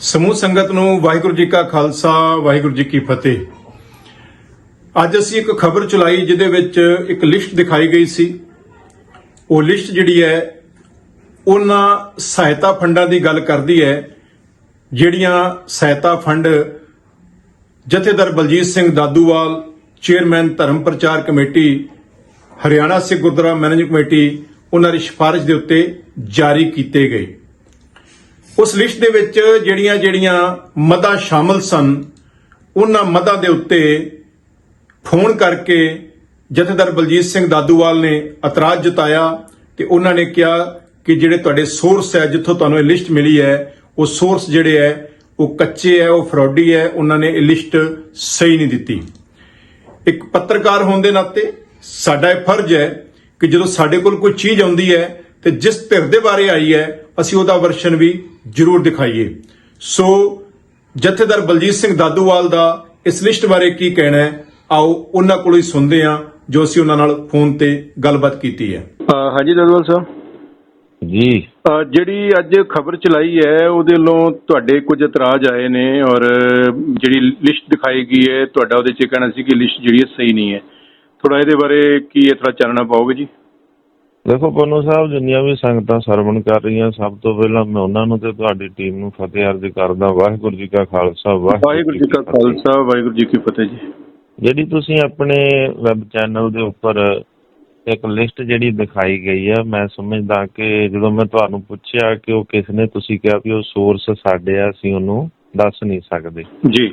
ਸਮੂਹ ਸੰਗਤ ਨੂੰ ਵਾਹਿਗੁਰੂ ਜੀ ਕਾ ਖਾਲਸਾ, ਵਾਹਿਗੁਰੂ ਜੀ ਕੀ ਫਤਿਹ। ਅੱਜ ਅਸੀਂ ਇੱਕ ਖਬਰ ਚਲਾਈ ਜਿਹਦੇ ਵਿੱਚ ਇੱਕ ਲਿਸਟ ਦਿਖਾਈ ਗਈ ਸੀ। ਉਹ ਲਿਸਟ ਜਿਹੜੀ ਹੈ, ਉਹਨਾਂ ਸਹਾਇਤਾ ਫੰਡਾਂ ਦੀ ਗੱਲ ਕਰਦੀ ਹੈ, ਜਿਹੜੀਆਂ ਸਹਾਇਤਾ ਫੰਡ ਜਥੇਦਾਰ ਬਲਜੀਤ ਸਿੰਘ ਦਾਦੂਵਾਲ, ਚੇਅਰਮੈਨ ਧਰਮ ਪ੍ਰਚਾਰ committee, Haryana Sikh Gurdwara managing committee, ਉਹਨਾਂ ਦੀ ਸਿਫਾਰਿਸ਼ ਦੇ ਉੱਤੇ ਜਾਰੀ ਕੀਤੇ ਗਏ। ਉਸ ਲਿਸਟ ਦੇ ਵਿੱਚ ਜਿਹੜੀਆਂ ਜਿਹੜੀਆਂ ਮਦਾਂ ਸ਼ਾਮਲ ਸਨ, ਉਹਨਾਂ ਮਦਾਂ ਦੇ ਉੱਤੇ ਫੋਨ ਕਰਕੇ ਜਥੇਦਾਰ ਬਲਜੀਤ ਸਿੰਘ ਦਾਦੂਵਾਲ ਨੇ ਇਤਰਾਜ਼ ਜਤਾਇਆ ਤੇ ਉਹਨਾਂ ਨੇ ਕਿਹਾ ਕਿ ਜਿਹੜੇ ਤੁਹਾਡੇ ਸੋਰਸ ਹੈ, ਜਿੱਥੋਂ ਤੁਹਾਨੂੰ ਇਹ ਲਿਸਟ ਮਿਲੀ ਹੈ, ਉਹ ਸੋਰਸ ਜਿਹੜੇ ਹੈ, ਉਹ ਕੱਚੇ ਹੈ, ਉਹ ਫਰਾਡੀ ਹੈ, ਉਹਨਾਂ ਨੇ ਇਹ ਲਿਸਟ ਸਹੀ ਨਹੀਂ ਦਿੱਤੀ। ਇੱਕ ਪੱਤਰਕਾਰ ਹੋਣ ਦੇ ਨਾਤੇ ਸਾਡਾ ਇਹ ਫਰਜ਼ ਹੈ ਕਿ ਜਦੋਂ ਸਾਡੇ ਕੋਲ ਕੋਈ ਚੀਜ਼ ਆਉਂਦੀ ਹੈ ਤੇ ਜਿਸ ਧਿਰ ਦੇ ਬਾਰੇ ਆਈ ਹੈ, ਅਸੀਂ ਉਹਦਾ ਵਰਸ਼ਨ ਵੀ ਜ਼ਰੂਰ ਦਿਖਾਈਏ। ਸੋ ਜਥੇਦਾਰ ਬਲਜੀਤ ਸਿੰਘ ਦਾਦੂਵਾਲ ਦਾ ਇਸ ਲਿਸਟ ਬਾਰੇ ਕੀ ਕਹਿਣਾ ਹੈ ਆਓ ਉਹਨਾਂ ਕੋਲੋਂ ਹੀ ਸੁਣਦੇ ਹਾਂ ਜੋ ਅਸੀਂ ਉਹਨਾਂ ਨਾਲ ਫੋਨ ਤੇ ਗੱਲਬਾਤ ਕੀਤੀ ਹੈ। ਹਾਂਜੀ ਦਦਵਾਲ ਸਾਹਿਬ। ਜੀ। ਜਿਹੜੀ ਅੱਜ ਖਬਰ ਚਲਾਈ ਹੈ ਉਹਦੇ ਵੱਲੋਂ ਤੁਹਾਡੇ ਕੁਝ ਇਤਰਾਜ਼ ਆਏ ਨੇ ਔਰ ਜਿਹੜੀ ਲਿਸਟ ਦਿਖਾਈ ਗਈ ਹੈ ਤੁਹਾਡਾ ਉਹਦੇ 'ਚ ਕਹਿਣਾ ਸੀ ਕਿ ਲਿਸਟ ਜਿਹੜੀ ਹੈ ਸਹੀ ਨਹੀਂ ਹੈ। ਥੋੜਾ ਇਹਦੇ ਬਾਰੇ ਕੀ ਇਤਰਾ ਚਾਨਣਾ ਪਾਓਗੇ ਜੀ? ਦੇਖੋ ਪਨੂ ਸਾਹਿਬ ਜਿੰਨੀਆਂ ਵੀ ਸੰਗਤਾਂ ਸਰਵਣ ਕਰ ਰਹੀਆਂ ਸਭ ਤੋਂ ਪਹਿਲਾਂ ਮੈਂ ਉਹਨਾਂ ਨੂੰ ਤੇ ਤੁਹਾਡੀ ਟੀਮ ਨੂੰ ਫਤਿਹ ਅਰਜ਼ ਕਰਦਾ ਵਾਹਿਗੁਰੂ ਜੀ ਕਾ ਖਾਲਸਾ ਵਾਹਿਗੁਰੂ ਜੀ ਕਾ। ਖਾਲਸਾ ਵਾਹਿਗੁਰੂ ਜੀ ਕੀ ਫਤਿਹ ਜੀ। ਜਿਹੜੀ ਤੁਸੀਂ ਆਪਣੇ ਵੈਬ ਚੈਨਲ ਦੇ ਉੱਪਰ ਇੱਕ ਲਿਸਟ ਜਿਹੜੀ ਦਿਖਾਈ ਗਈ ਆ ਮੈਂ ਸਮਝਦਾ ਕਿ ਜਦੋਂ ਮੈਂ ਤੁਹਾਨੂੰ ਪੁੱਛਿਆ ਕਿ ਉਹ ਕਿਸ ਨੇ ਤੁਸੀਂ ਕਿਹਾ ਵੀ ਉਹ ਸੋਰਸ ਸਾਡੇ ਆ ਅਸੀਂ ਉਹਨੂੰ ਦੱਸ ਨਹੀਂ ਸਕਦੇ। ਜੀ।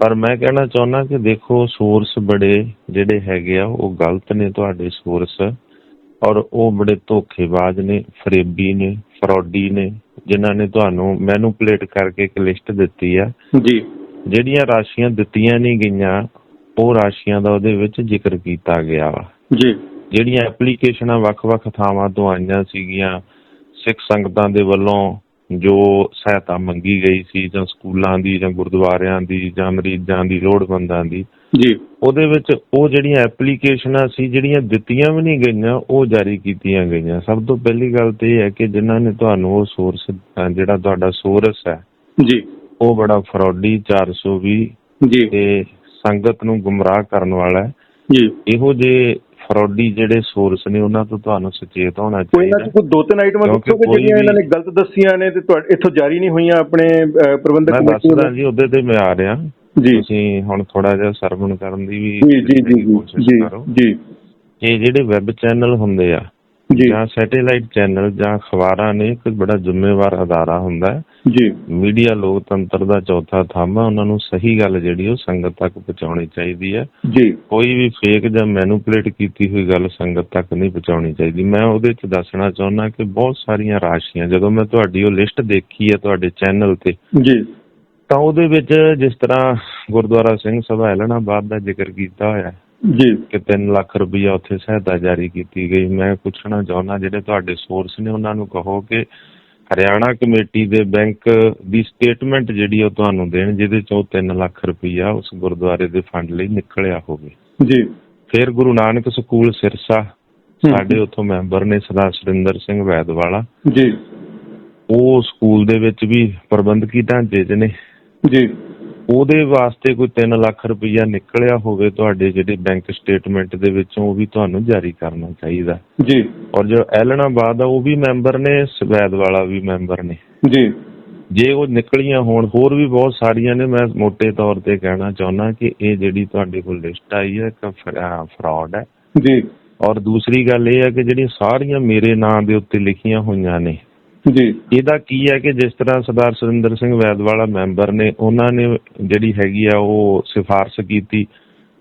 ਪਰ ਮੈਂ ਕਹਿਣਾ ਚਾਹੁੰਦਾ ਕਿ ਦੇਖੋ ਸੋਰਸ ਬੜੇ ਜਿਹੜੇ ਹੈਗੇ ਆ ਉਹ ਗਲਤ ਨੇ ਤੁਹਾਡੇ ਸੋਰਸ ਔਰ ਉਹ ਬੜੇ ਧੋਖੇਬਾਜ਼ ਨੇ ਫਰੇਬੀ ਨੇ ਫਰਾਡੀ ਨੇ ਜਿਨ੍ਹਾਂ ਨੇ ਤੁਹਾਨੂੰ ਮੈਨੂਪਲੇਟ ਕਰਕੇ ਇੱਕ ਲਿਸਟ ਦਿੱਤੀ ਆ। ਜੀ। ਜਿਹੜੀਆਂ ਰਾਸ਼ੀਆਂ ਦਿੱਤੀਆਂ ਨਹੀਂ ਗਈਆਂ ਉਹ ਰਾਸ਼ੀਆਂ ਦਾ ਉਹਦੇ ਵਿੱਚ ਜ਼ਿਕਰ ਕੀਤਾ ਗਿਆ ਵਾ। ਜੀ। ਜਿਹੜੀਆਂ ਐਪਲੀਕੇਸ਼ਨਾਂ ਵੱਖ-ਵੱਖ ਥਾਵਾਂ ਤੋਂ ਆਈਆਂ ਸੀਗੀਆਂ ਸਿੱਖ ਸੰਗਤਾਂ ਦੇ ਵੱਲੋਂ ਜੋ ਸਹਾਇਤਾ ਮੰਗੀ ਗਈ ਸੀ ਜਾਂ ਸਕੂਲਾਂ ਦੀ ਜਾਂ ਗੁਰਦੁਆਰਿਆਂ ਦੀ ਜਾਂ ਮਰੀਜ਼ਾਂ ਦੀ ਲੋੜਵੰਦਾਂ ਦੀ ਜੀ। ਉਹਦੇ ਵਿੱਚ ਉਹ ਜਿਹੜੀਆਂ ਐਪਲੀਕੇਸ਼ਨਾਂ ਸੀ ਜਿਹੜੀਆਂ ਦਿੱਤੀਆਂ ਵੀ ਨਹੀਂ ਗਈਆਂ ਉਹ ਜਾਰੀ ਕੀਤੀਆਂ ਗਈਆਂ। ਸਭ ਤੋਂ ਪਹਿਲੀ ਗੱਲ ਤੇ ਇਹ ਹੈ ਕਿ ਜਿਨ੍ਹਾਂ ਨੇ ਤੁਹਾਨੂੰ ਉਹ ਸੋਰਸ ਜਿਹੜਾ ਤੁਹਾਡਾ ਸੋਰਸ ਹੈ ਜੀ। ਉਹ ਬੜਾ ਫਰਾਡੀ 420 ਜੀ। ਤੇ ਸੰਗਤ ਨੂੰ ਗੁੰਮਰਾਹ ਕਰਨ ਵਾਲਾ ਹੈ। ਜੀ। ਇਹੋ ਜਿਹੇ ਫਰਾਡੀ ਜਿਹੜੇ ਸੋਰਸ ਨੇ ਉਹਨਾਂ ਤੋਂ ਤੁਹਾਨੂੰ ਸੁਚੇਤ ਹੋਣਾ ਕੋਈ ਇਹਨਾਂ 'ਚ ਚਾਹੀਦਾ ਕੋਈ ਦੋ ਤਿੰਨ ਆਈਟਮਾਂ ਦੱਸੋਗੇ ਕੋਈ ਜਿਹੜੀਆਂ ਇਹਨਾਂ ਨੇ ਗਲਤ ਦੱਸੀਆਂ ਨੇ ਤੇ ਇੱਥੋਂ ਜਾਰੀ ਨਹੀਂ ਹੋਈਆਂ ਆਪਣੇ ਪ੍ਰਬੰਧਕ ਮੈਂ ਕਮੇਟੀ ਦੱਸਦਾ ਵੱਲੋਂ? ਜੀ ਉਹਦੇ ਤੇ ਮੈਂ ਆ ਰਿਹਾ। ਜੀ। ਤੁਸੀਂ ਹੁਣ ਥੋੜਾ ਜਿਹਾ ਸਰਵਣ ਕਰਨ ਦੀ ਵੀ ਜੀ ਜੀ ਜੀ ਜੀ ਜੀ ਇਹ ਜਿਹੜੇ ਵੈਬ ਚੈਨਲ ਹੁੰਦੇ ਆ ਜੀ। ਜਾਂ ਸੈਟੇਲਾਈਟ ਚੈਨਲ ਜਾਂ ਅਖਬਾਰਾਂ ਨੇ ਇੱਕ ਬੜਾ ਜ਼ਿੰਮੇਵਾਰ ਅਦਾਰਾ ਹੁੰਦਾ ਹੈ। ਜੀ। ਮੀਡੀਆ ਲੋਕਤੰਤਰ ਦਾ ਚੌਥਾ ਥੰਮ ਹੈ ਉਹਨਾਂ ਨੂੰ ਸਹੀ ਗੱਲ ਜਿਹੜੀ ਉਹ ਸੰਗਤ ਤੱਕ ਪਹੁੰਚਾਉਣੀ ਚਾਹੀਦੀ ਹੈ। ਜੀ। ਕੋਈ ਵੀ ਫੇਕ ਜਾਂ ਮੈਨੂਪਲੇਟ ਕੀਤੀ ਹੋਈ ਗੱਲ ਸੰਗਤ ਤੱਕ ਨਹੀਂ ਪਹੁੰਚਾਉਣੀ ਚਾਹੀਦੀ। ਮੈਂ ਉਹਦੇ 'ਚ ਦੱਸਣਾ ਚਾਹੁੰਦਾ ਕਿ ਬਹੁਤ ਸਾਰੀਆਂ ਰਾਸ਼ੀਆਂ ਜਦੋਂ ਮੈਂ ਤੁਹਾਡੀ ਉਹ ਲਿਸਟ ਦੇਖੀ ਹੈ ਤੁਹਾਡੇ ਚੈਨਲ ਤੇ ਜੀ। ਤਾਂ ਉਹਦੇ ਵਿੱਚ ਜਿਸ ਤਰ੍ਹਾਂ ਗੁਰਦੁਆਰਾ ਸਿੰਘ ਸਭਾ ਐਲਣਾਬਾਦ ਦਾ ਜ਼ਿਕਰ ਕੀਤਾ ਹੋਇਆ ਜੀ। ਕਿ 3 ਲੱਖ ਰੁਪਈਆ ਉੱਥੇ ਸਹਾਇਤਾ ਜਾਰੀ ਕੀਤੀ ਗਈ। ਮੈਂ ਪੁੱਛਣਾ ਚਾਹੁੰਦਾ ਜਿਹੜੇ ਤੁਹਾਡੇ ਸੋਰਸ ਨੇ ਉਹਨਾਂ ਨੂੰ ਕਹੋ ਕਿ ਹਰਿਆਣਾ ਕਮੇਟੀ ਦੇ ਬੈਂਕ ਦੀ ਸਟੇਟਮੈਂਟ ਜਿਹੜੀ ਉਹ ਤੁਹਾਨੂੰ ਦੇਣ ਜਿਹਦੇ ਚੋਂ 3 ਲੱਖ ਰੁਪਈਆ ਉਸ ਗੁਰਦੁਆਰੇ ਦੇ ਫੰਡ ਲਈ ਨਿਕਲਿਆ ਹੋਵੇ। ਜੀ। ਫਿਰ ਗੁਰੂ ਨਾਨਕ ਸਕੂਲ ਸਿਰਸਾ ਸਾਡੇ ਉੱਥੋਂ ਮੈਂਬਰ ਨੇ ਸਰਦਾਰ ਸੁਰਿੰਦਰ ਸਿੰਘ ਵੈਦਵਾਲਾ। ਜੀ। ਉਹ ਸਕੂਲ ਦੇ ਵਿੱਚ ਵੀ ਪ੍ਰਬੰਧਕੀ ਢਾਂਚੇ 'ਚ ਨੇ ਜੀ। ਉਹਦੇ ਵਾਸਤੇ ਕੋਈ 3 ਲੱਖ ਰੁਪਈਆ ਨਿਕਲਿਆ ਹੋਵੇ ਤੁਹਾਡੇ ਜਿਹੜੇ ਬੈਂਕ ਸਟੇਟਮੈਂਟ ਦੇ ਵਿੱਚੋਂ ਉਹ ਵੀ ਤੁਹਾਨੂੰ ਜਾਰੀ ਕਰਨਾ ਚਾਹੀਦਾ। ਜੀ। ਔਰ ਜੋ ਐਲਣਾਬਾਦ ਆ ਉਹ ਵੀ ਮੈਂਬਰ ਨੇ ਸਵੈਦ ਵਾਲਾ ਵੀ ਮੈਂਬਰ ਨੇ। ਜੀ। ਜੇ ਉਹ ਨਿਕਲੀਆਂ ਹੋਣ ਹੋਰ ਵੀ ਬਹੁਤ ਸਾਰੀਆਂ ਨੇ ਮੈਂ ਮੋٹے ਤੌਰ ਤੇ ਕਹਿਣਾ ਚਾਹੁੰਦਾ ਕਿ ਇਹ ਜਿਹੜੀ ਤੁਹਾਡੇ ਕੋਲ ਲਿਸਟ ਆਈ ਹੈ ਇੱਕ ਫਰਾਡ ਹੈ। ਜੀ। ਔਰ ਦੂਸਰੀ ਗੱਲ ਇਹ ਹੈ ਕਿ ਜਿਹੜੀਆਂ ਸਾਰੀਆਂ ਮੇਰੇ ਨਾਂ ਦੇ ਉੱਤੇ ਲਿਖੀਆਂ ਹੋਈਆਂ ਨੇ ਜੀ। ਇਹਦਾ ਕੀ ਹੈ ਕਿ ਜਿਸ ਤਰ੍ਹਾਂ ਸਰਦਾਰ ਸੁਰਿੰਦਰ ਸਿੰਘ ਵੈਦਵਾਲਾ ਮੈਂਬਰ ਨੇ ਉਹਨਾਂ ਨੇ ਜਿਹੜੀ ਹੈਗੀ ਆ ਉਹ ਸਿਫਾਰਿਸ਼ ਕੀਤੀ।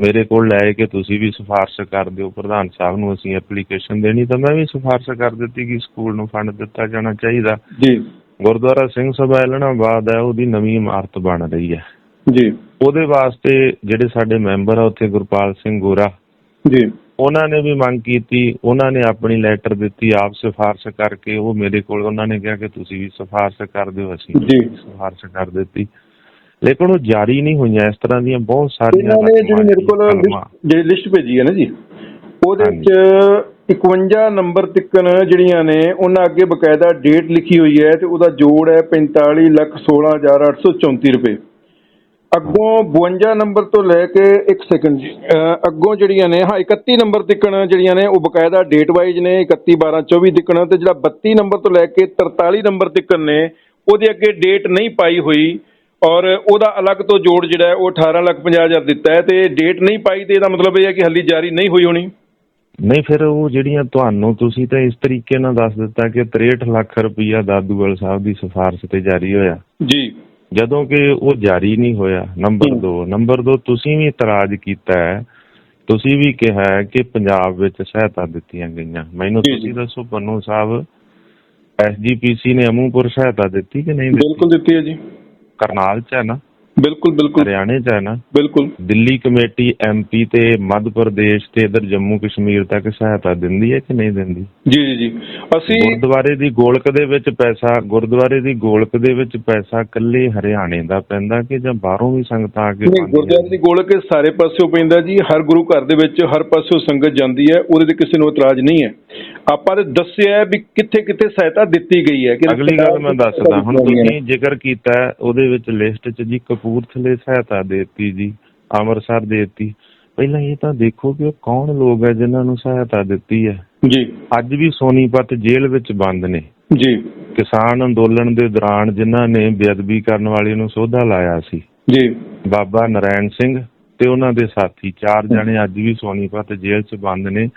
ਮੇਰੇ ਕੋਲ ਲੈ ਕੇ ਤੁਸੀਂ ਵੀ ਸਿਫਾਰਿਸ਼ ਕਰ ਦਿਓ। ਪ੍ਰਧਾਨ ਸਾਹਿਬ ਨੂੰ ਅਸੀਂ ਐਪਲੀਕੇਸ਼ਨ ਦੇਣੀ ਤਾਂ ਮੈਂ ਵੀ ਸਿਫਾਰਿਸ਼ ਕਰ ਦਿੱਤੀ ਕਿ ਸਕੂਲ ਨੂੰ ਫੰਡ ਦਿੱਤਾ ਜਾਣਾ ਚਾਹੀਦਾ। ਜੀ। ਗੁਰਦੁਆਰਾ ਸਿੰਘ ਸਭਾ ਐਲਣਾਬਾਦ ਹੈ ਉਹਦੀ ਨਵੀਂ ਇਮਾਰਤ ਬਣ ਰਹੀ ਹੈ। ਜੀ। ਉਹਦੇ ਵਾਸਤੇ ਜਿਹੜੇ ਸਾਡੇ ਮੈਂਬਰ ਆ ਉੱਥੇ ਗੁਰਪਾਲ ਸਿੰਘ ਗੋਰਾ। ਜੀ। ਉਹਨਾਂ ਨੇ ਵੀ ਮੰਗ ਕੀਤੀ ਉਹਨਾਂ ਨੇ ਆਪਣੀ ਲੈਟਰ ਦਿੱਤੀ ਆਪ ਸਿਫਾਰਿਸ਼ ਕਰਕੇ ਉਹ ਮੇਰੇ ਕੋਲ ਉਹਨਾਂ ਨੇ ਕਿਹਾ ਕਿ ਤੁਸੀਂ ਵੀ ਸਿਫਾਰਿਸ਼ ਕਰ ਦਿਓ ਅਸੀਂ ਜੀ। ਸਿਫਾਰਿਸ਼ ਕਰ ਦਿੱਤੀ ਲੇਕਿਨ ਉਹ ਜਾਰੀ ਨਹੀਂ ਹੋਈਆਂ ਇਸ ਤਰ੍ਹਾਂ ਦੀਆਂ ਬਹੁਤ ਸਾਰੀਆਂ ਜਿਹੜੀ ਮੇਰੇ ਕੋਲ ਜਿਹੜੀ ਲਿਸਟ ਭੇਜੀ ਹੈ ਨਾ ਜੀ ਉਹਦੇ। ਵਿੱਚ 51 ਨੰਬਰ ਤਿੱਕਣ ਜਿਹੜੀਆਂ ਨੇ ਉਹਨਾਂ ਅੱਗੇ ਬਕਾਇਦਾ ਡੇਟ ਲਿਖੀ ਹੋਈ ਹੈ ਤੇ ਉਹਦਾ ਜੋੜ ਹੈ 45 ਲੱਖ 16834 ਰੁਪਏ ਅੱਗੋਂ 52 ਨੰਬਰ ਤੋਂ ਲੈ ਕੇ ਇੱਕ ਸੈਕਿੰਡ ਅੱਗੋਂ ਜਿਹੜੀਆਂ ਨੇ ਹਾਂ 31 ਨੰਬਰ ਤਿੱਕਣ ਜਿਹੜੀਆਂ ਨੇ ਉਹ ਬਕਾਇਦਾ ਡੇਟ ਵਾਈਜ਼ ਨੇ 31 12 24 ਤਿੱਕਣ ਤੇ ਜਿਹੜਾ 32 ਨੰਬਰ ਤੋਂ ਲੈ ਕੇ 43 ਨੰਬਰ ਤਿੱਕਣ ਨੇ ਉਹਦੇ ਅੱਗੇ ਡੇਟ ਨਹੀਂ ਪਾਈ ਹੋਈ ਔਰ ਉਹਦਾ ਅਲੱਗ ਤੋਂ ਜੋੜ ਜਿਹੜਾ ਉਹ 18 ਲੱਖ 50 ਹਜ਼ਾਰ ਦਿੱਤਾ ਹੈ ਤੇ ਡੇਟ ਨਹੀਂ ਪਾਈ ਤੇ ਇਹਦਾ ਮਤਲਬ ਇਹ ਹੈ ਕਿ ਹੱਲੀ ਜਾਰੀ ਨਹੀਂ ਹੋਈ ਹੋਣੀ। ਨਹੀਂ ਫਿਰ ਉਹ ਜਿਹੜੀਆਂ ਤੁਹਾਨੂੰ ਤੁਸੀਂ ਤਾਂ ਇਸ ਤਰੀਕੇ ਨਾਲ ਦੱਸ ਦਿੱਤਾ ਕਿ 63 ਲੱਖ ਰੁਪਈਆ ਦਾਦੂਵਾਲ ਸਾਹਿਬ ਦੀ ਸਿਫਾਰਿਸ਼ ਤੇ ਜਾਰੀ ਹੋਇਆ। ਜੀ। ਜਦੋਂ ਕਿ ਉਹ ਜਾਰੀ ਨਹੀਂ ਹੋਇਆ ਨੰਬਰ ਹਮ। 2 ਨੰਬਰ 2 ਤੁਸੀਂ ਵੀ ਇਤਰਾਜ਼ ਕੀਤਾ ਹੈ। ਤੁਸੀਂ ਵੀ ਕਿਹਾ ਹੈ ਕਿ ਪੰਜਾਬ ਵਿੱਚ ਸਹਾਇਤਾ ਦਿੱਤੀਆਂ ਗਈਆਂ। ਮੈਨੂੰ। ਤੁਸੀਂ ਦੱਸੋ ਪੰਨੂ ਸਾਹਿਬ ਐਸਜੀਪੀਸੀ ਨੇ ਅਮੂਪੁਰ ਸਹਾਇਤਾ ਦਿੱਤੀ ਕਿ ਨਹੀਂ ਦਿੱਤੀ? ਬਿਲਕੁਲ ਦਿੱਤੀ ਹੈ ਜੀ। ਕਰਨਾਲ ਚ ਹੈ ਨਾ? ਬਿਲਕੁਲ ਬਿਲਕੁਲ। ਹਰਿਆਣੇ ਚ ਹੈ ਨਾ? ਬਿਲਕੁਲ। ਦਿੱਲੀ ਕਮੇਟੀ ਐਮਪੀ ਤੇ ਮੱਧ ਪ੍ਰਦੇਸ਼ ਤੇ ਇਧਰ ਜੰਮੂ ਕਸ਼ਮੀਰ ਤੱਕ ਸਹਾਇਤਾ ਦਿੰਦੀ ਹੈ ਕਿ ਨਹੀਂ ਦਿੰਦੀ? ਜੀ ਜੀ ਜੀ। ਅਸੀਂ ਗੁਰਦੁਆਰੇ ਦੀ ਗੋਲਕ ਦੇ ਵਿੱਚ ਪੈਸਾ ਗੁਰਦੁਆਰੇ ਦੀ ਗੋਲਕ ਦੇ ਵਿੱਚ ਪੈਸਾ ਕੱਲੇ ਹਰਿਆਣੇ ਦਾ ਪੈਂਦਾ ਕਿ ਜਾਂ ਬਾਹਰੋਂ ਵੀ ਸੰਗਤਾਂ ਆ ਕੇ ਨਹੀਂ ਪਾਉਂਦੀਆਂ? ਗੁਰਦੁਆਰੇ ਦੀ ਗੋਲਕ ਇਹ ਸਾਰੇ ਪਾਸਿਓਂ ਪੈਂਦਾ ਜੀ। ਹਰ ਗੁਰੂ ਘਰ ਦੇ ਵਿੱਚ ਹਰ ਪਾਸਿਓਂ ਸੰਗਤ ਜਾਂਦੀ ਹੈ ਉਹਦੇ ਤੇ ਕਿਸੇ ਨੂੰ ਇਤਰਾਜ਼ ਨਹੀਂ ਹੈ। ਆਪਾਂ ਨੇ ਦੱਸਿਆ ਹੈ ਵੀ ਕਿੱਥੇ ਕਿੱਥੇ ਸਹਾਇਤਾ ਦਿੱਤੀ ਗਈ ਹੈ ਕਿ ਅਗਲੀ ਗੱਲ ਮੈਂ ਦੱਸਦਾ। ਹੁਣ ਤੁਸੀਂ ਜ਼ਿਕਰ ਕੀਤਾ ਹੈ, ਉਹਦੇ ਵਿੱਚ ਲਿਸਟ 'ਚ ਜੀ ਕਪੂਰਥਲੇ ਸਹਾਇਤਾ ਦੇਤੀ ਜੀ ਅੰਮ੍ਰਿਤਸਰ ਦੇਤੀ। ਪਹਿਲਾਂ ਇਹ ਤਾਂ ਦੇਖੋ ਕਿ ਉਹ ਕੌਣ ਲੋਕ ਹੈ ਜਿਨ੍ਹਾਂ ਨੂੰ ਸਹਾਇਤਾ ਦਿੱਤੀ ਹੈ। ਜੀ। ਅੱਜ ਵੀ ਸੋਨੀਪਤ ਜੇਲ੍ਹ ਵਿੱਚ ਬੰਦ ਨੇ। ਜੀ। ਕਿਸਾਨ ਅੰਦੋਲਨ ਦੇ ਦੌਰਾਨ ਜਿਨ੍ਹਾਂ ਨੇ ਬੇਅਦਬੀ ਕਰਨ ਵਾਲੇ ਨੂੰ ਸੋਧਾ ਲਾਇਆ ਸੀ। ਜੀ। ਬਾਬਾ ਨਰੈਣ ਸਿੰਘ ਤੇ ਉਹਨਾਂ ਦੇ ਸਾਥੀ ਚਾਰ ਜਣੇ ਅੱਜ ਵੀ ਸੋਨੀਪਤ ਜੇਲ੍ਹ 'ਚ ਬੰਦ ਨੇ।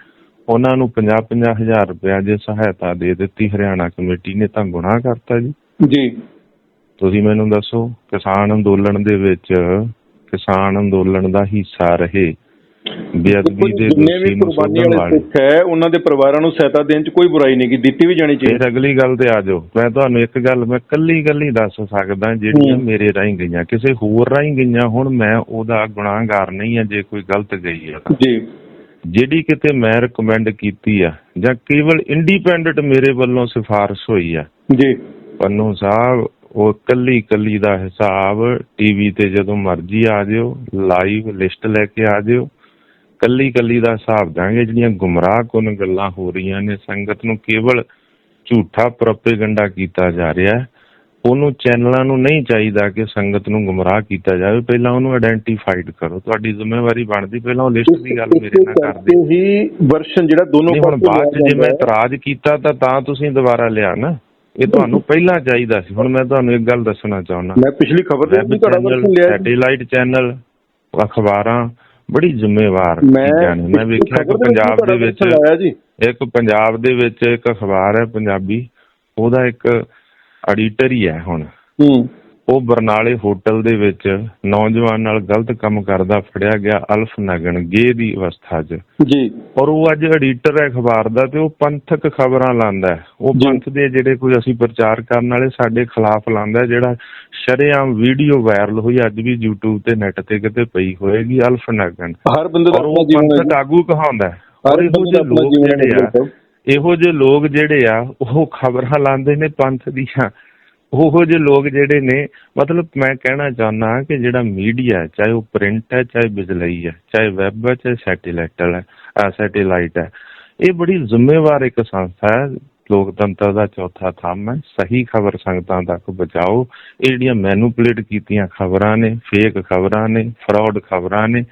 ਉਹਨਾਂ ਨੂੰ 50-50 ਹਜ਼ਾਰ ਰੁਪਇਆ ਜੇ ਸਹਾਇਤਾ ਦੇ ਦਿੱਤੀ। ਹਰਿਆਣਾ ਕਮੇਟੀ ਨੇ ਤਾਂ ਗੁਨਾਹ ਕਰਤਾ ਜੀ। ਜੀ। ਤੁਸੀਂ ਮੈਨੂੰ ਦੱਸੋ ਕਿਸਾਨ ਅੰਦੋਲਨ ਦੇ ਵਿੱਚ ਕਿਸਾਨ ਅੰਦੋਲਨ ਦਾ ਹਿੱਸਾ ਰਹੇ। ਬੇਅਦਬੀ ਦੇ ਜਿੰਨੇ ਵੀ ਵਾਲੇ ਸਿੱਖ ਹੈ ਉਹਨਾਂ ਦੇ ਪਰਿਵਾਰਾਂ ਨੂੰ ਸਹਾਇਤਾ ਦੇਣ 'ਚ ਕੋਈ ਬੁਰਾਈ ਨਹੀਂ ਗੀ ਦਿੱਤੀ ਵੀ ਜਾਣੀ ਚਾਹੀਦੀ। ਅਗਲੀ ਗੱਲ ਤੇ ਆ ਜਾਓ। ਮੈਂ ਤੁਹਾਨੂੰ ਇੱਕ ਗੱਲ ਮੈਂ ਕੱਲੀ ਕੱਲੀ ਦੱਸ ਸਕਦਾ ਜਿਹੜੀਆਂ। ਮੇਰੇ ਰਾਹੀਂ ਗਈਆਂ। ਕਿਸੇ ਹੋਰ ਰਾਹੀਂ ਗਈਆਂ ਹੁਣ ਮੈਂ ਉਹਦਾ ਗੁਨਾਹਗਾਰ ਨਹੀਂ ਆ ਜੇ ਕੋਈ ਗਲਤ ਗਈ ਹੈ ਤਾਂ। ਜੀ। ਜਿਹੜੀ ਕਿਤੇ ਮੈਂ ਰეკਮੈਂਡ ਕੀਤੀ ਆ ਜਾਂ ਕੇਵਲ ਇੰਡੀਪੈਂਡੈਂਟ ਮੇਰੇ ਵੱਲੋਂ ਸਿਫਾਰਿਸ਼ ਹੋਈ ਆ। ਜੀ। ਪੰਨੂ ਸਾਹਿਬ ਉਹ ਕੱਲੀ ਕੱਲੀ ਦਾ ਹਿਸਾਬ ਟੀਵੀ ਤੇ ਜਦੋਂ ਮਰਜ਼ੀ ਆ ਜਿਓ ਲਾਈਵ ਲਿਸਟ ਲੈ ਕੇ ਆ ਜਿਓ। ਕੱਲੀ ਕੱਲੀ ਦਾ ਹਿਸਾਬ ਦਾਂਗੇ ਜਿਹੜੀਆਂ ਗੁੰਮਰਾਹ ਕੁਨ ਗੱਲਾਂ ਹੋ ਰਹੀਆਂ ਨੇ। ਸੰਗਤ ਨੂੰ ਕੇਵਲ ਝੂਠਾ ਪ੍ਰੋਪੇਗੰਡਾ ਕੀਤਾ ਜਾ ਰਿਹਾ ਹੈ। ਉਹਨੂੰ ਚੈਨਲਾਂ ਨੂੰ ਨਹੀਂ ਚਾਹੀਦਾ ਕਿ ਸੰਗਤ ਨੂੰ ਗੁੰਮਰਾਹ ਕੀਤਾ ਜਾਵੇ। ਪਹਿਲਾਂ ਉਹਨੂੰ ਆਇਡੈਂਟੀਫਾਈਡ ਕਰੋ। ਤੁਹਾਡੀ ਜ਼ਿੰਮੇਵਾਰੀ ਬਣਦੀ ਪਹਿਲਾਂ ਉਹ ਲਿਸਟ ਦੀ ਗੱਲ ਮੇਰੇ ਨਾਲ ਕਰਦੇ ਹੀ ਵਰਸ਼ਨ ਜਿਹੜਾ ਦੋਨੋਂ ਪਾਸੇ ਬਾਅਦ ਜੇ ਮੈਂ। ਇਤਰਾਜ਼ ਕੀਤਾ ਤਾਂ ਤਾਂ ਤੁਸੀਂ ਦੁਬਾਰਾ ਲਿਆ ਨਾ। ਇਹ ਤੁਹਾਨੂੰ ਪਹਿਲਾਂ ਚਾਹੀਦਾ ਸੀ। ਹੁਣ ਮੈਂ ਤੁਹਾਨੂੰ ਇੱਕ ਗੱਲ ਦੱਸਣਾ ਚਾਹੁੰਦਾ। ਮੈਂ ਪਿਛਲੀ ਖਬਰ ਦੇ ਵਿੱਚ ਤੁਹਾਡਾ ਵਰਸ਼ਨ ਲਿਆ। ਸੈਟੇਲਾਈਟ ਚੈਨਲ ਅਖਬਾਰਾਂ ਬੜੀ ਜ਼ਿੰਮੇਵਾਰ ਚੀਜ਼ਾਂ ਨੇ। ਮੈਂ ਵੇਖਿਆ ਕਿ ਪੰਜਾਬ ਦੇ ਵਿੱਚ ਇੱਕ ਪੰਜਾਬ ਦੇ ਵਿੱਚ ਇੱਕ ਅਖਬਾਰ ਹੈ ਪੰਜਾਬੀ। ਉਹਦਾ ਇੱਕ ਐਡੀਟਰ ਹੀ ਹੈ ਹੁਣ। ਹੂੰ। ਉਹ ਬਰਨਾਲੇ ਹੋਟਲ ਦੇ ਵਿੱਚ ਨੌਜਵਾਨ ਨਾਲ ਗਲਤ ਕੰਮ ਕਰਦਾ ਫੜਿਆ ਗਿਆ ਅਲਫ ਨਗਨ ਗੇ ਦੀ ਅਵਸਥਾ 'ਚ। ਜੀ। ਔਰ ਉਹ ਅੱਜ ਐਡੀਟਰ ਹੈ ਅਖਬਾਰ ਦਾ ਤੇ ਉਹ ਪੰਥਕ ਖਬਰਾਂ ਲਾਂਦਾ ਉਹ। ਪੰਥ ਦੇ ਜਿਹੜੇ ਕੋਈ ਅਸੀਂ ਪ੍ਰਚਾਰ ਕਰਨ ਵਾਲੇ ਸਾਡੇ ਖਿਲਾਫ ਲਾਂਦਾ ਜਿਹੜਾ ਸ਼ਰੇਆਮ ਵੀਡੀਓ ਵਾਇਰਲ ਹੋਈ ਅੱਜ ਵੀ YouTube ਤੇ ਨੈਟ ਤੇ ਕਿਤੇ ਪਈ ਹੋਏਗੀ ਅਲਫ ਨਗਨ। ਹਰ ਬੰਦੇ ਦਾ ਪੰਥਕ ਆਗੂ ਕਹਾਉਂਦਾ ਔਰ ਇਹੋ ਜਿਹੇ ਲੋਕ ਜਿਹੜੇ ਆ। ਇਹੋ ਜਿਹੇ ਲੋਕ ਜਿਹੜੇ ਆ ਉਹ ਖਬਰਾਂ ਲਾਉਂਦੇ ਨੇ ਪੰਥ ਦੀਆਂ। ਉਹੋ ਜਿਹੇ ਲੋਕ ਜਿਹੜੇ ਨੇ, ਮਤਲਬ ਮੈਂ ਕਹਿਣਾ ਚਾਹੁੰਦਾ ਕਿ ਜਿਹੜਾ ਮੀਡੀਆ ਚਾਹੇ ਉਹ ਪ੍ਰਿੰਟ ਹੈ, ਚਾਹੇ ਬਿਜਲਈ ਹੈ, ਚਾਹੇ ਵੈਬ ਹੈ, ਚਾਹੇ ਸੈਟੇਲਾਈਟ ਹੈ ਸੈਟੇਲਾਈਟ ਹੈ, ਇਹ ਬੜੀ ਜ਼ਿੰਮੇਵਾਰ ਇੱਕ ਸੰਸਥਾ ਹੈ, ਲੋਕਤੰਤਰ ਦਾ ਚੌਥਾ ਥੰਮ ਹੈ, ਸਹੀ ਖਬਰ ਸੰਗਤਾਂ ਤੱਕ ਪਹੁੰਚਾਓ, ਇਹ ਜਿਹੜੀਆਂ ਮੈਨੂਪੂਲੇਟ ਕੀਤੀਆਂ ਖਬਰਾਂ ਨੇ ਫੇਕ ਖਬਰਾਂ ਨੇ ਫਰਾਡ ਖਬਰਾਂ ਨੇ,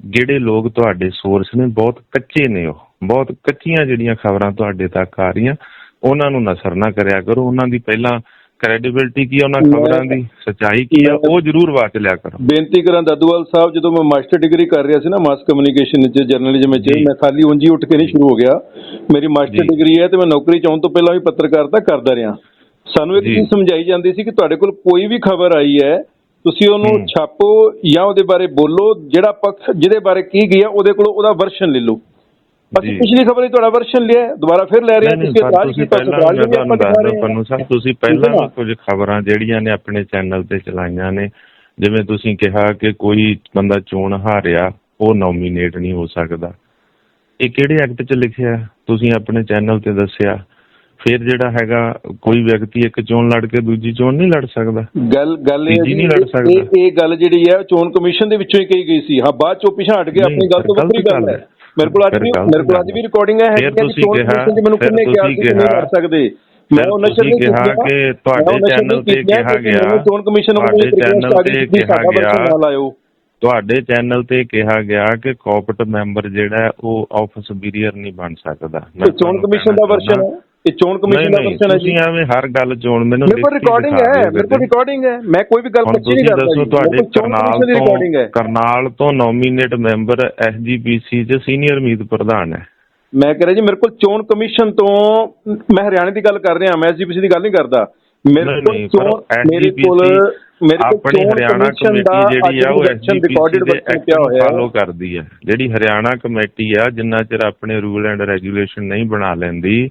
ਜਿਹੜੇ ਲੋਕ ਤੁਹਾਡੇ ਸੋਰਸ ਨੇ, ਬਹੁਤ ਕੱਚੇ ਨੇ ਉਹ, ਬਹੁਤ ਕੱਚੀਆਂ ਜਿਹੜੀਆਂ ਖਬਰਾਂ ਤੁਹਾਡੇ ਤੱਕ ਆ ਰਹੀਆਂ, ਉਹਨਾਂ ਨੂੰ ਨਸਰ ਨਾ ਕਰਿਆ ਕਰੋ, ਉਹਨਾਂ ਦੀ ਪਹਿਲਾਂ ਕ੍ਰੈਡੀਬਿਲਟੀ ਕੀ ਆ ਉਹਨਾਂ ਖਬਰਾਂ ਦੀ ਸੱਚਾਈ ਕੀ ਆ ਉਹ ਜ਼ਰੂਰ ਵਾਚ ਲਿਆ ਕਰੋ ਬੇਨਤੀ ਕਰਾਂ ਦਾਦੂਵਾਲ ਸਾਹਿਬ ਜਦੋਂ ਮੈਂ ਮਾਸਟਰ ਡਿਗਰੀ ਕਰ ਰਿਹਾ ਸੀ ਨਾ ਮਾਸ ਕਮਿਊਨੀਕੇਸ਼ਨ ਵਿੱਚ ਜਰਨਲਿਜ਼ਮ ਵਿੱਚ। ਮੈਂ ਖਾਲੀ ਉਂਝ ਉੱਠ ਕੇ ਨਹੀਂ ਸ਼ੁਰੂ ਹੋ ਗਿਆ ਮੇਰੀ ਮਾਸਟਰ। ਡਿਗਰੀ ਹੈ ਤੇ ਮੈਂ ਨੌਕਰੀ ਚਾਹੁਣ ਤੋਂ ਪਹਿਲਾਂ ਵੀ ਪੱਤਰਕਾਰਤਾ ਕਰਦਾ ਰਿਹਾ ਸਾਨੂੰ ਇੱਕ। ਚੀਜ਼ ਸਮਝਾਈ ਜਾਂਦੀ ਸੀ ਕਿ ਤੁਹਾਡੇ ਕੋਲ ਕੋਈ ਵੀ ਖਬਰ ਆਈ ਹੈ ਤੁਸੀਂ ਉਹਨੂੰ। ਛਾਪੋ ਜਾਂ ਉਹਦੇ ਬਾਰੇ ਬੋਲੋ ਜਿਹੜਾ ਪੱਖ ਜਿਹਦੇ ਬਾਰੇ ਕੀ ਗਿਆ ਉਹਦੇ ਕੋਲੋਂ ਉਹਦਾ ਵਰਸ਼ਨ ਲੈ ਲਓ ਅਸੀਂ। ਪਿਛਲੀ ਖਬਰ ਹੀ ਤੁਹਾਡਾ ਵਰਸ਼ਨ ਲਿਆ ਦੁਬਾਰਾ ਫਿਰ ਲੈ ਰਹੇ ਹਾਂ ਨਹੀਂ ਤੁਸੀਂ ਪਹਿਲਾਂ ਮੈਂ ਵੀ ਦੱਸਦਾ। ਪੰਨੂ ਸਾਹਿਬ ਤੁਸੀਂ ਪਹਿਲਾਂ ਕੁਝ ਖਬਰਾਂ ਜਿਹੜੀਆਂ ਨੇ ਆਪਣੇ ਚੈਨਲ ਤੇ ਚਲਾਈਆਂ ਨੇ ਜਿਵੇਂ ਤੁਸੀਂ ਕਿਹਾ ਕਿ ਕੋਈ ਬੰਦਾ ਚੋਣ ਹਾਰਿਆ ਉਹ ਨੋਮੀਨੇਟ ਨਹੀਂ ਹੋ ਸਕਦਾ ਇਹ ਕਿਹੜੇ ਐਕਟ 'ਚ ਲਿਖਿਆ? ਤੁਸੀਂ ਆਪਣੇ ਚੈਨਲ ਤੇ ਦੱਸਿਆ ਫਿਰ ਜਿਹੜਾ ਹੈਗਾ ਕੋਈ ਵਿਅਕਤੀ ਇੱਕ ਚੋਣ ਲੜ ਕੇ ਦੂਜੀ ਚੋਣ ਨਹੀਂ ਲੜ ਸਕਦਾ ਗੱਲ ਗੱਲ ਇਹ ਹੈ ਤੀਜੀ ਜੀ, ਨਹੀਂ ਲੜ ਇਹ- ਸਕਦਾ। ਇਹ ਇਹ ਗੱਲ ਜਿਹੜੀ ਹੈ ਚੋਣ ਕਮਿਸ਼ਨ ਦੇ ਵਿੱਚੋਂ ਹੀ ਕਹੀ ਗਈ ਸੀ ਹਾਂ ਬਾਅਦ ਚੋਂ ਪਿਛਾਂਟ ਕੇ ਆਪਣੀ ਗੱਲ ਤੋਂ ਵੱਖਰੀ ਗੱਲ ਹੈ ਮੇਰੇ ਕੋਲ ਅੱਜ ਵੀ ਮੇਰੇ ਕੋਲ ਅੱਜ ਵੀ ਰਿਕਾਰਡਿੰਗ ਹੈ। ਫਿਰ ਤੁਸੀਂ ਕਿਹਾ- ਮੈਨੂੰ ਕਿੰਨੇ ਕਿਹਾ ਤੁਸੀਂ ਕਿ ਨਹੀਂ ਕਰ ਸਕਦੇ? ਮੈਂ ਫਿਰ ਉਹ ਨਸ਼ਰ ਤੁਸੀਂ ਨਹੀਂ ਕਿਹਾ ਕਿ ਤੁਹਾਡੇ ਚੈਨਲ ਤੇ ਕਿਹਾ ਗਿਆ। ਚੋਣ ਕਮਿਸ਼ਨ ਨੂੰ ਤੁਹਾਡੇ ਚੈਨਲ ਤੇ ਕਿਹਾ ਗਿਆ। ਤੁਹਾਡੇ ਚੈਨਲ ਤੇ ਕਿਹਾ ਗਿਆ ਕਿ ਕਾਰਪਟ ਮੈਂਬਰ ਜਿਹੜਾ ਉਹ ਆਫਿਸ ਬੀਰੀਅਰ ਨਹੀਂ ਬਣ ਸਕਦਾ। ਚੋਣ ਕਮਿਸ਼ਨ ਦਾ ਵਰਸ਼ਨ ਹੈ? ਇਹ ਚੋਣ ਕਮਿਸ਼ਨ ਦਾ ਨਹੀਂ ਹੈ ਜੀ। ਤੁਸੀਂ ਐਵੇਂ ਹਰ ਗੱਲ ਚੋਣ ਮੈਨੂੰ ਮੇਰੇ ਕੋਲ ਰਿਕਾਰਡਿੰਗ ਦਿਖਾ ਹੈ ਦਿਓ ਮੇਰੇ ਕੋਲ ਕਿਤੇ। ਰਿਕਾਰਡਿੰਗ ਹੈ। ਮੈਂ ਕੋਈ ਵੀ ਗੱਲ ਹੁਣ ਨਹੀਂ ਕਰਦਾ ਦੱਸੋ ਜੀ। ਤੁਹਾਡੇ ਮੇਰੇ ਕੋਲ ਚੋਣ ਕਰਨਾਲ ਕਮਿਸ਼ਨ ਦੀ ਰਿਕਾਰਡਿੰਗ ਤੋਂ ਹੈ। ਕਰਨਾਲ ਤੋਂ ਨੋਮੀਨੇਟ ਮੈਂਬਰ ਐਸਜੀਪੀਸੀ ਚ ਸੀਨੀਅਰ ਮੀਤ ਪ੍ਰਧਾਨ ਹੈ। ਮੈਂ ਕਹ ਰਿਹਾ ਜੀ ਮੇਰੇ ਕੋਲ ਚੋਣ ਕਮਿਸ਼ਨ ਤੋਂ ਮੈਂ ਹਰਿਆਣੇ ਦੀ ਗੱਲ ਕਰ ਰਿਹਾ ਮੈਂ ਐਸਜੀਪੀਸੀ ਦੀ ਗੱਲ ਨਹੀਂ ਕਰਦਾ। ਮੇਰੇ ਨਹੀਂ, ਕੋਲ ਨਹੀਂ, ਪਰ ਚੋਣ ਮੇਰੇ ਕੋਲ SGPC ਮੇਰੇ ਕੋਲ ਆਪਣੀ ਚੋਣ ਹਰਿਆਣਾ ਕਮਿਸ਼ਨ ਦਾ ਕਮੇਟੀ ਜਿਹੜੀ ਆ ਉਹ ਰਿਕਾਰਡਿਡ ਐਸਜੀਪੀਸੀ ਦੇ ਐਕਟ ਪਿਆ ਨੂੰ ਹੋਇਆ ਹੈ। ਫਾਲੋ ਕਰਦੀ ਹੈ। ਜਿਹੜੀ ਹਰਿਆਣਾ ਕਮੇਟੀ ਆ ਜਿੰਨਾ ਚਿਰ ਆਪਣੇ ਰੂਲ ਐਂਡ ਰੈਗੂਲੇਸ਼ਨ ਨਹੀਂ ਬਣਾ ਲੈਂਦੀ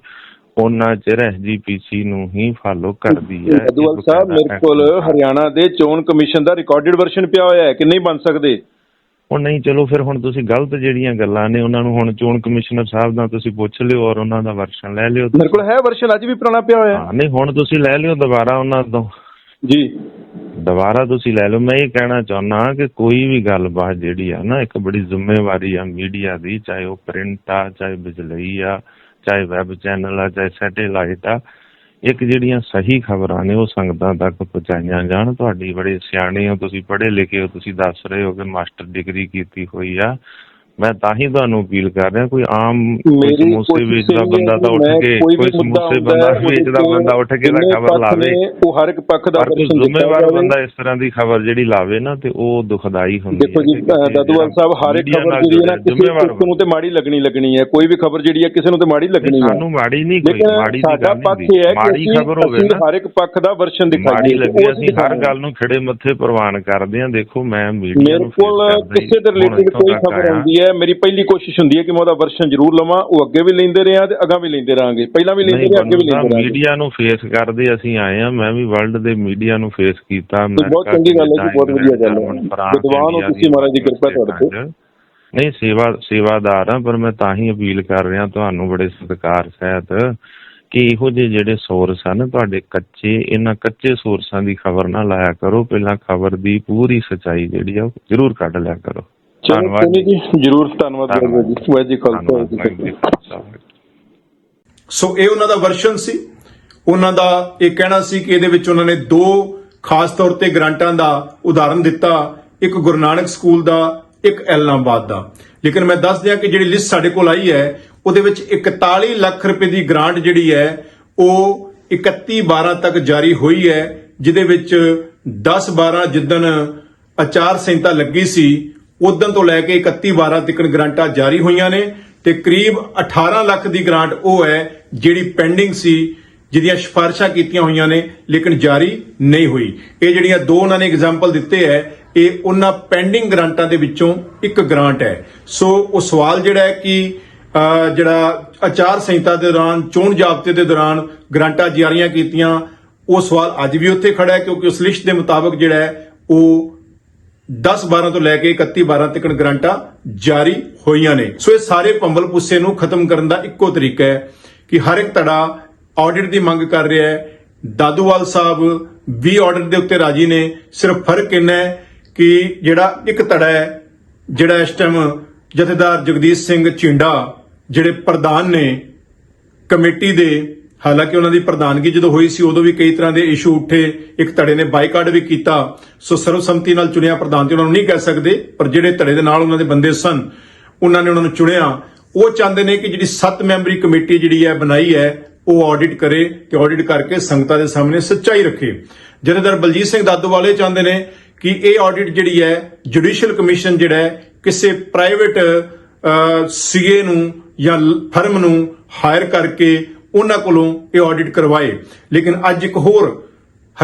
ਉਹਨਾਂ ਚਿਰ ਐਸਜੀਪੀਸੀ ਨੂੰ ਹੀ ਫਾਲੋ ਕਰਦੀ ਹੈ। ਅਦੁਆਲ ਸਾਹਿਬ ਮੇਰੇ ਕੋਲ ਹਰਿਆਣਾ ਦੇ ਚੋਣ ਕਮਿਸ਼ਨ ਦਾ ਰਿਕਾਰਡਿਡ ਵਰਸ਼ਨ ਪਿਆ ਹੋਇਆ ਹੈ ਕਿ ਨਹੀਂ ਬਣ ਸਕਦੇ? ਉਹ ਨਹੀਂ ਚਲੋ ਫਿਰ ਹੁਣ ਤੁਸੀਂ ਗਲਤ ਜਿਹੜੀਆਂ ਗੱਲਾਂ ਨੇ ਉਹਨਾਂ ਨੂੰ ਹੁਣ ਚੋਣ ਕਮਿਸ਼ਨਰ ਸਾਹਿਬ ਨਾਲ ਤੁਸੀਂ ਪੁੱਛ ਲਿਓ ਔਰ ਉਹਨਾਂ ਦਾ ਵਰਸ਼ਨ ਲੈ ਲਿਓ ਮੇਰੇ ਕੋਲ ਹੈ ਵਰਸ਼ਨ ਅੱਜ ਵੀ ਪੁਰਾਣਾ ਪਿਆ ਹੋਇਆ ਹਾਂ। ਨਹੀਂ ਹੁਣ ਤੁਸੀਂ ਲੈ ਲਿਓ ਦੁਬਾਰਾ ਉਹਨਾਂ ਤੋਂ। ਜੀ। ਦੁਬਾਰਾ ਤੁਸੀਂ ਲੈ ਲਓ। ਮੈਂ ਇਹ ਕਹਿਣਾ ਚਾਹੁੰਦਾ ਕਿ ਕੋਈ ਵੀ ਗੱਲਬਾਤ ਜਿਹੜੀ ਆ ਨਾ ਇੱਕ ਬੜੀ ਜ਼ਿੰਮੇਵਾਰੀ ਆ ਮੀਡੀਆ ਦੀ ਚਾਹੇ ਉਹ ਪ੍ਰਿੰਟ ਆ ਚਾਹੇ ਬਿਜਲਈ ਆ ਚਾਹੇ ਵੈਬ ਚੈਨਲ ਆ, ਚਾਹੇ ਸੈਟੇਲਾਈਟ ਆ, ਇੱਕ ਜਿਹੜੀਆਂ ਸਹੀ ਖਬਰਾਂ ਨੇ ਉਹ ਸੰਗਤਾਂ ਤੱਕ ਪਹੁੰਚਾਈਆਂ ਜਾਣ। ਤੁਹਾਡੀ ਬੜੇ ਸਿਆਣੇ ਹੋ, ਤੁਸੀਂ ਪੜ੍ਹੇ ਲਿਖੇ ਹੋ, ਤੁਸੀਂ ਦੱਸ ਰਹੇ ਹੋ ਕਿ ਮਾਸਟਰ ਡਿਗਰੀ ਕੀਤੀ ਹੋਈ ਆ। ਮੈਂ ਤਾਂ ਹੀ ਤੁਹਾਨੂੰ ਅਪੀਲ ਕਰ ਰਿਹਾ ਕੋਈ ਆਮ ਮੇਰੀ ਸਮੋਸੇ ਕੋਸ਼ਿਸ਼ ਵੇਚਦਾ ਇਹ ਬੰਦਾ ਤਾਂ ਉੱਠ ਮੈਂ ਕੇ ਕੋਈ ਕੋਈ ਵੀ ਮੁੱਦਾ ਸਮੋਸੇ ਹੁੰਦਾ ਬੰਦਾ ਹੈ, ਉਹਦੇ ਵੇਚਦਾ ਤੇ ਬੰਦਾ ਉੱਠ ਕੇ ਜਿੰਨੇ ਖਬਰ ਪੱਖ ਲਾਵੇ। ਨੇ, ਉਹ ਹਰ ਇੱਕ ਪੱਖ ਦਾ ਪਰ ਕੋਈ ਵਰਸ਼ਨ ਦਿੱਤਾ ਜ਼ਿੰਮੇਵਾਰ ਜਾਵੇ। ਬੰਦਾ ਇਸ ਤਰ੍ਹਾਂ ਦੀ ਖਬਰ ਜਿਹੜੀ ਲਾਵੇ ਨਾ ਤੇ ਉਹ ਦੁਖਦਾਈ ਹੁੰਦੀ ਦੇਖੋ ਜੀ ਦਾਦੂਵਾਲ ਸਾਹਿਬ ਹਰ ਇੱਕ ਖਬਰ ਜਿਹੜੀ ਹੈ ਨਾ ਕਿਸੇ ਨੂੰ ਤੇ ਮਾੜੀ ਲੱਗਣੀ ਲੱਗਣੀ ਹੈ ਕੋਈ ਵੀ ਖਬਰ ਜਿਹੜੀ ਹੈ ਕਿਸੇ ਨੂੰ ਤੇ ਮਾੜੀ ਲੱਗਣੀ ਹੈ। ਸਾਨੂੰ ਮਾੜੀ ਨਹੀਂ ਕੋਈ ਲੇਕਿਨ ਮਾੜੀ ਦੀ ਸਾਡਾ ਗੱਲ ਪੱਖ ਨਹੀਂ ਇਹ ਹੈ ਕਿ ਮਾੜੀ ਅਸੀਂ ਖਬਰ ਹੋਵੇ ਅਸੀਂ ਨਾ ਹਰ ਇੱਕ ਪੱਖ ਦਾ ਵਰਸ਼ਨ ਦਿਖਾਈਏ ਮਾੜੀ ਲੱਗੀ ਉਹ ਅਸੀਂ ਹਰ। ਗੱਲ ਨੂੰ ਖੜੇ ਮੱਥੇ ਪ੍ਰਵਾਨ ਕਰਦੇ ਹਾਂ। ਦੇਖੋ ਮੈਂ ਮੀਡੀਆ ਮੇਰੇ ਨੂੰ ਕੋਲ ਕਿਸੇ ਦੇ ਰਿਲੇਟਡ ਕੋਈ ਖਬਰ ਆਉਂਦੀ ਹੈ ਮੇਰੀ ਪਹਿਲੀ ਕੋਸ਼ਿਸ਼ ਹੁੰਦੀ ਹੈ ਕਿ ਮੈਂ ਉਹਦਾ ਵਰਸ਼ਨ ਜ਼ਰੂਰ ਲਵਾਂ ਉਹ ਅੱਗੇ ਵੀ ਲੈਂਦੇ ਰਹੇ ਆ ਤੇ ਅੱਗਾ ਵੀ ਲੈਂਦੇ ਰਹਾਂਗੇ। ਪਹਿਲਾਂ ਵੀ ਲੈਂਦੇ ਰਹੇ ਅੱਗੇ ਵੀ ਲੈਂਦੇ ਰਹਾਂਗੇ। ਮੀਡੀਆ ਨੂੰ ਫੇਸ ਕਰਦੇ ਅਸੀਂ ਆਏ ਆ ਮੈਂ ਵੀ ਵਰਲਡ ਦੇ ਮੀਡੀਆ ਨੂੰ ਫੇਸ ਕੀਤਾ ਤੇ ਬਹੁਤ ਚੰਗੀ ਗੱਲ ਹੈ ਜੀ, ਬਹੁਤ ਵਧੀਆ ਗੱਲ ਹੈ। ਵਿਦਵਾਨ ਹੋ ਤੁਸੀਂ, ਮਹਾਰਾਜ ਦੀ ਕਿਰਪਾ ਤੁਹਾਡੇ ਤੇ। ਨਹੀਂ ਸੇਵਾ ਸੇਵਾਦਾਰ ਆ ਪਰ ਮੈਂ ਤਾਂ ਹੀ ਅਪੀਲ ਕਰ ਰਿਹਾ ਤੁਹਾਨੂੰ ਬੜੇ ਸਤਿਕਾਰ ਸਹਿਤ ਕਿ ਇਹੋ ਜਿਹੇ ਜਿਹੜੇ ਸੋਰਸ ਹਨ ਤੁਹਾਡੇ ਕੱਚੇ ਇਹਨਾਂ ਕੱਚੇ ਸੋਰਸਾਂ ਦੀ ਖਬਰ ਨਾ ਲਾਇਆ ਕਰੋ। ਪਹਿਲਾਂ ਖਬਰ ਦੀ ਪੂਰੀ ਸਚਾਈ ਜਿਹੜੀ ਆ ਉਹ ਜ਼ਰੂਰ ਕੱਢ ਲਿਆ ਕਰੋ। ਧੰਨਵਾਦ ਚੰਨੀ ਜੀ। ਜ਼ਰੂਰ ਧੰਨਵਾਦ। ਜੀ। ਵਾਹਿਗੁਰੂ ਜੀ ਕਾ ਖਾਲਸਾ। ਸੋ ਇਹ ਉਹਨਾਂ ਦਾ ਵਰਸ਼ਨ ਸੀ। ਉਹਨਾਂ ਦਾ ਇਹ ਕਹਿਣਾ ਸੀ ਕਿ ਇਹਦੇ ਵਿੱਚ ਉਹਨਾਂ ਨੇ ਦੋ ਖਾਸ ਤੌਰ ਤੇ ਗ੍ਰਾਂਟਾਂ ਦਾ ਉਦਾਹਰਨ ਦਿੱਤਾ। ਇੱਕ ਗੁਰੂ ਨਾਨਕ ਸਕੂਲ ਦਾ ਇੱਕ ਐਲਨਾਬਾਦ ਦਾ। ਲੇਕਿਨ ਮੈਂ ਦੱਸ ਦਿਆਂ ਕਿ ਜਿਹੜੀ ਲਿਸਟ ਸਾਡੇ ਕੋਲ ਆਈ ਹੈ ਉਹਦੇ ਵਿੱਚ 41 ਲੱਖ ਰੁਪਏ ਦੀ ਗ੍ਰਾਂਟ ਜਿਹੜੀ ਹੈ ਉਹ 31 12 ਤੱਕ ਜਾਰੀ ਹੋਈ ਹੈ ਜਿਹਦੇ ਵਿੱਚ 10 12 ਜਿੱਦਣ ਆਚਾਰ ਸੰਹਿਤਾ ਲੱਗੀ ਸੀ ਉਦੋਂ ਤੋਂ ਲੈ ਕੇ 31 12 ਤੱਕ ਗ੍ਰਾਂਟਾਂ ਜਾਰੀ ਹੋਈਆਂ ਨੇ ਤੇ ਕਰੀਬ 18 ਲੱਖ ਦੀ ਗ੍ਰਾਂਟ ਉਹ ਹੈ ਜਿਹੜੀ ਪੈਂਡਿੰਗ ਸੀ, ਜਿਹਦੀਆਂ ਸਿਫਾਰਿਸ਼ਾਂ ਕੀਤੀਆਂ ਹੋਈਆਂ ਨੇ, ਲੇਕਿਨ ਜਾਰੀ ਨਹੀਂ ਹੋਈ। ਇਹ ਜਿਹੜੀਆਂ ਦੋ ਉਹਨਾਂ ਨੇ ਐਗਜ਼ਾਮਪਲ ਦਿੱਤੇ ਹੈ, ਇਹ ਉਹਨਾਂ ਪੈਂਡਿੰਗ ਗ੍ਰਾਂਟਾਂ ਦੇ ਵਿੱਚੋਂ ਇੱਕ ਗ੍ਰਾਂਟ ਹੈ। ਸੋ ਉਹ ਸਵਾਲ ਜਿਹੜਾ ਹੈ ਕਿ ਜਿਹੜਾ ਆਚਾਰ ਸੰਹਿਤਾ ਦੇ ਦੌਰਾਨ, ਚੋਣ ਜਾਬਤੇ ਦੇ ਦੌਰਾਨ ਗ੍ਰਾਂਟਾਂ ਜਾਰੀਆਂ ਕੀਤੀਆਂ, ਉਹ ਸਵਾਲ ਅੱਜ ਵੀ ਉੱਥੇ ਖੜਾ ਹੈ, ਕਿਉਂਕਿ ਉਸ ਲਿਸਟ ਦੇ ਮੁਤਾਬਕ ਜਿਹੜਾ ਹੈ, ਉਹ 10 12 ਤੋਂ ਲੈ ਕੇ 31 12 ਤੱਕ ਗ੍ਰਾਂਟਾਂ ਜਾਰੀ ਹੋਈਆਂ ਨੇ। ਸੋ ਇਹ ਸਾਰੇ ਪੰਬਲ ਪੁੱਸੇ ਨੂੰ ਖਤਮ ਕਰਨ ਦਾ ਇੱਕੋ ਤਰੀਕਾ ਹੈ ਕਿ ਹਰ ਇੱਕ ਧੜਾ ਆਡਿਟ ਦੀ ਮੰਗ ਕਰ ਰਿਹਾ ਹੈ। ਦਾਦੂਵਾਲ ਸਾਹਿਬ ਵੀ ਆਡਿਟ ਦੇ ਉੱਤੇ ਰਾਜੀ ਨੇ। ਸਿਰਫ ਫ਼ਰਕ ਇੰਨਾ ਹੈ ਕਿ ਜਿਹੜਾ ਇੱਕ ਧੜਾ ਹੈ, ਜਿਹੜਾ ਇਸ ਟਾਈਮ ਜਥੇਦਾਰ ਜਗਦੀਸ਼ ਸਿੰਘ ਚਿੰਡਾ ਜਿਹੜੇ ਪ੍ਰਧਾਨ ਨੇ ਕਮੇਟੀ ਦੇ ਹਾਲਾਂਕਿ ਉਹਨਾਂ ਦੀ ਪ੍ਰਧਾਨਗੀ ਜਦੋਂ ਹੋਈ ਸੀ, ਉਦੋਂ ਵੀ ਕਈ ਤਰ੍ਹਾਂ ਦੇ ਇਸ਼ੂ ਉੱਠੇ, ਇੱਕ ਧੜੇ ਨੇ ਬਾਈਕਾਟ ਵੀ ਕੀਤਾ, ਸੋ ਸਰਵਸੰਮਤੀ ਨਾਲ ਚੁਣਿਆ ਪ੍ਰਧਾਨ ਤੇ ਉਹਨਾਂ ਨੂੰ ਨਹੀਂ ਕਹਿ ਸਕਦੇ, ਪਰ ਜਿਹੜੇ ਧੜੇ ਦੇ ਨਾਲ ਉਹਨਾਂ ਦੇ ਬੰਦੇ ਸਨ, ਉਹਨਾਂ ਨੇ ਉਹਨਾਂ ਨੂੰ ਚੁਣਿਆ। ਉਹ ਚਾਹੁੰਦੇ ਨੇ ਕਿ ਜਿਹੜੀ 7 ਮੈਂਬਰੀ ਕਮੇਟੀ ਜਿਹੜੀ ਹੈ ਬਣਾਈ ਹੈ, ਉਹ ਆਡਿਟ ਕਰੇ ਤੇ ਆਡਿਟ ਕਰਕੇ ਸੰਗਤਾਂ ਦੇ ਸਾਹਮਣੇ ਸੱਚਾਈ ਰੱਖੇ। ਜਥੇਦਾਰ ਬਲਜੀਤ ਸਿੰਘ ਦਾਦੂਵਾਲੇ ਚਾਹੁੰਦੇ ਨੇ ਕਿ ਇਹ ਆਡਿਟ ਜਿਹੜੀ ਹੈ ਜੁਡੀਸ਼ੀਅਲ ਕਮਿਸ਼ਨ ਜਿਹੜਾ ਹੈ, ਕਿਸੇ ਪ੍ਰਾਈਵੇਟ ਸੀਏ ਨੂੰ ਜਾਂ ਫਰਮ ਨੂੰ ਹਾਇਰ ਕਰਕੇ ਉਹਨਾਂ ਕੋਲੋਂ ਇਹ ਆਡਿਟ ਕਰਵਾਏ। ਲੇਕਿਨ ਅੱਜ ਇੱਕ ਹੋਰ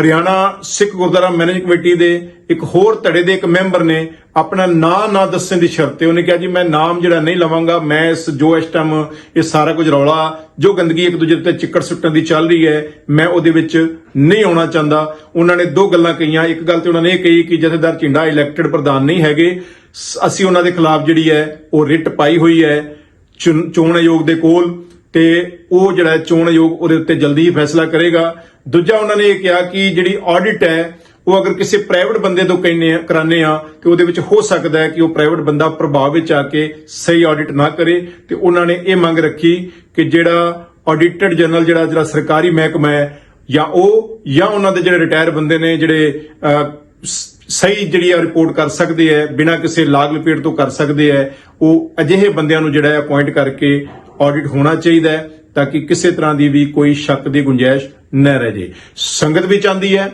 ਹਰਿਆਣਾ ਸਿੱਖ ਗੁਰਦੁਆਰਾ ਮੈਨੇਜਮੈਂਟ ਕਮੇਟੀ ਦੇ ਇੱਕ ਹੋਰ ਧੜੇ ਦੇ ਇੱਕ ਮੈਂਬਰ ਨੇ ਆਪਣਾ ਨਾਂ ਨਾ ਦੱਸਣ ਦੀ ਸ਼ਰਤ ਤੇ ਉਹਨੇ ਕਿਹਾ ਜੀ, ਮੈਂ ਨਾਮ ਜਿਹੜਾ ਨਹੀਂ ਲਵਾਂਗਾ, ਮੈਂ ਇਸ ਜੋ ਇਸ ਟਾਈਮ ਇਹ ਸਾਰਾ ਕੁਝ ਰੌਲਾ, ਜੋ ਗੰਦਗੀ ਇੱਕ ਦੂਜੇ ਤੇ ਚਿੱਕੜ ਸੁੱਟਣ ਦੀ ਚੱਲ ਰਹੀ ਹੈ, ਮੈਂ ਉਹਦੇ ਵਿੱਚ ਨਹੀਂ ਆਉਣਾ ਚਾਹੁੰਦਾ। ਉਹਨਾਂ ਨੇ ਦੋ ਗੱਲਾਂ ਕਹੀਆਂ। ਇੱਕ ਗੱਲ ਤੇ ਉਹਨਾਂ ਨੇ ਇਹ ਕਹੀ ਕਿ ਜਥੇਦਾਰ ਝਿੰਡਾ ਇਲੈਕਟਿਡ ਪ੍ਰਧਾਨ ਨਹੀਂ ਹੈਗੇ। ਸ- ਅਸੀਂ ਉਹਨਾਂ ਦੇ ਖਿਲਾਫ ਜਿਹੜੀ ਹੈ, ਉਹ ਰਿਟ ਪਾਈ ਹੋਈ ਹੈ, ਚੁਣ- ਚੋਣ ਆਯੋਗ ਦੇ ਕੋਲ। ਤੇ ਉਹ ਜਿਹੜਾ ਚੋਣ ਆਯੋਗ ਉਹਦੇ ਉੱਤੇ ਜਲਦੀ ਹੀ ਫੈਸਲਾ ਕਰੇਗਾ। ਦੂਜਾ ਉਹਨਾਂ ਨੇ ਇਹ ਕਿਹਾ ਕਿ ਜਿਹੜੀ ਆਡਿਟ ਹੈ, ਉਹ ਅਗਰ ਕਿਸੇ ਪ੍ਰਾਈਵੇਟ ਬੰਦੇ ਤੋਂ ਕਹਿੰਨੇ ਆ ਕਰਾਨੇ ਆ, ਤੇ ਉਹਦੇ ਵਿੱਚ ਹੋ ਸਕਦਾ ਹੈ ਕਿ ਉਹ ਪ੍ਰਾਈਵੇਟ ਬੰਦਾ ਪ੍ਰਭਾਵ ਵਿੱਚ ਆ ਕੇ ਸਹੀ ਆਡਿਟ ਨਾ ਕਰੇ। ਤੇ ਉਹਨਾਂ ਨੇ ਇਹ ਮੰਗ ਰੱਖੀ ਕਿ ਜਿਹੜਾ ਆਡਿਟਡ ਜਨਰਲ ਜਿਹੜਾ ਜਿਹੜਾ ਸਰਕਾਰੀ ਮਹਿਕਮਾ ਹੈ, ਜਾਂ ਉਹ, ਜਾਂ ਉਹਨਾਂ ਦੇ ਜਿਹੜੇ ਰਿਟਾਇਰ ਬੰਦੇ ਨੇ, ਜਿਹੜੇ ਸਹੀ ਜਿਹੜੀ ਆ ਰਿਪੋਰਟ ਕਰ ਸਕਦੇ ਹੈ, ਬਿਨਾਂ ਕਿਸੇ ਲਾਗ ਲਪੇਟ ਤੋਂ ਕਰ ਸਕਦੇ ਹੈ, ਉਹ ਅਜਿਹੇ ਬੰਦਿਆਂ ਨੂੰ ਜਿਹੜਾ ਹੈ ਅਪਾਇੰਟ ਕਰਕੇ ਆਡਿਟ ਹੋਣਾ ਚਾਹੀਦਾ ਹੈ ਤਾਂ ਕਿ ਕਿਸੇ ਤਰ੍ਹਾਂ ਦੀ ਵੀ ਕੋਈ ਸ਼ੱਕ ਦੀ ਗੁੰਜਾਇਸ਼ ਨਾ ਰਹਿ ਜੇ ਸੰਗਤ ਵੀ ਚਾਹੁੰਦੀ ਹੈ।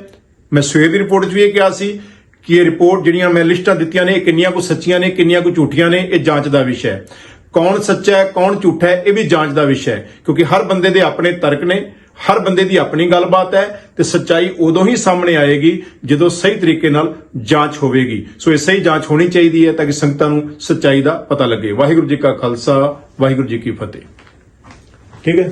ਮੈਂ ਸਵੇਰ ਦੀ ਰਿਪੋਰਟ 'ਚ ਵੀ ਇਹ ਕਿਹਾ ਸੀ ਕਿ ਇਹ ਰਿਪੋਰਟ ਜਿਹੜੀਆਂ ਮੈਂ ਲਿਸਟਾਂ ਦਿੱਤੀਆਂ ਨੇ, ਇਹ ਕਿੰਨੀਆਂ ਕੁ ਸੱਚੀਆਂ ਨੇ, ਕਿੰਨੀਆਂ ਕੁ ਝੂਠੀਆਂ ਨੇ, ਇਹ ਜਾਂਚ ਦਾ ਵਿਸ਼ਾ ਹੈ। ਕੌਣ ਸੱਚਾ ਹੈ, ਕੌਣ ਝੂਠਾ ਹੈ, ਇਹ ਵੀ ਜਾਂਚ ਦਾ ਵਿਸ਼ਾ ਹੈ। ਕਿਉਂਕਿ ਹਰ ਬੰਦੇ ਦੇ ਆਪਣੇ ਤਰਕ ਨੇ ਹਰ ਬੰਦੇ ਦੀ ਆਪਣੀ ਗੱਲਬਾਤ ਹੈ ਤੇ ਸੱਚਾਈ ਉਦੋਂ ਹੀ ਸਾਹਮਣੇ ਆਏਗੀ ਜਦੋਂ ਸਹੀ ਤਰੀਕੇ ਨਾਲ ਜਾਂਚ ਹੋਵੇਗੀ। ਸੋ ਇਹ ਸਹੀ ਜਾਂਚ ਹੋਣੀ ਚਾਹੀਦੀ ਹੈ ਤਾਂ ਕਿ ਸੰਗਤਾਂ ਨੂੰ ਸੱਚਾਈ ਦਾ ਪਤਾ ਲੱਗੇ। ਵਾਹਿਗੁਰੂ ਜੀ ਕਾ ਖਾਲਸਾ, ਵਾਹਿਗੁਰੂ ਜੀ ਕੀ ਫਤਿਹ। ਠੀਕ ਹੈ?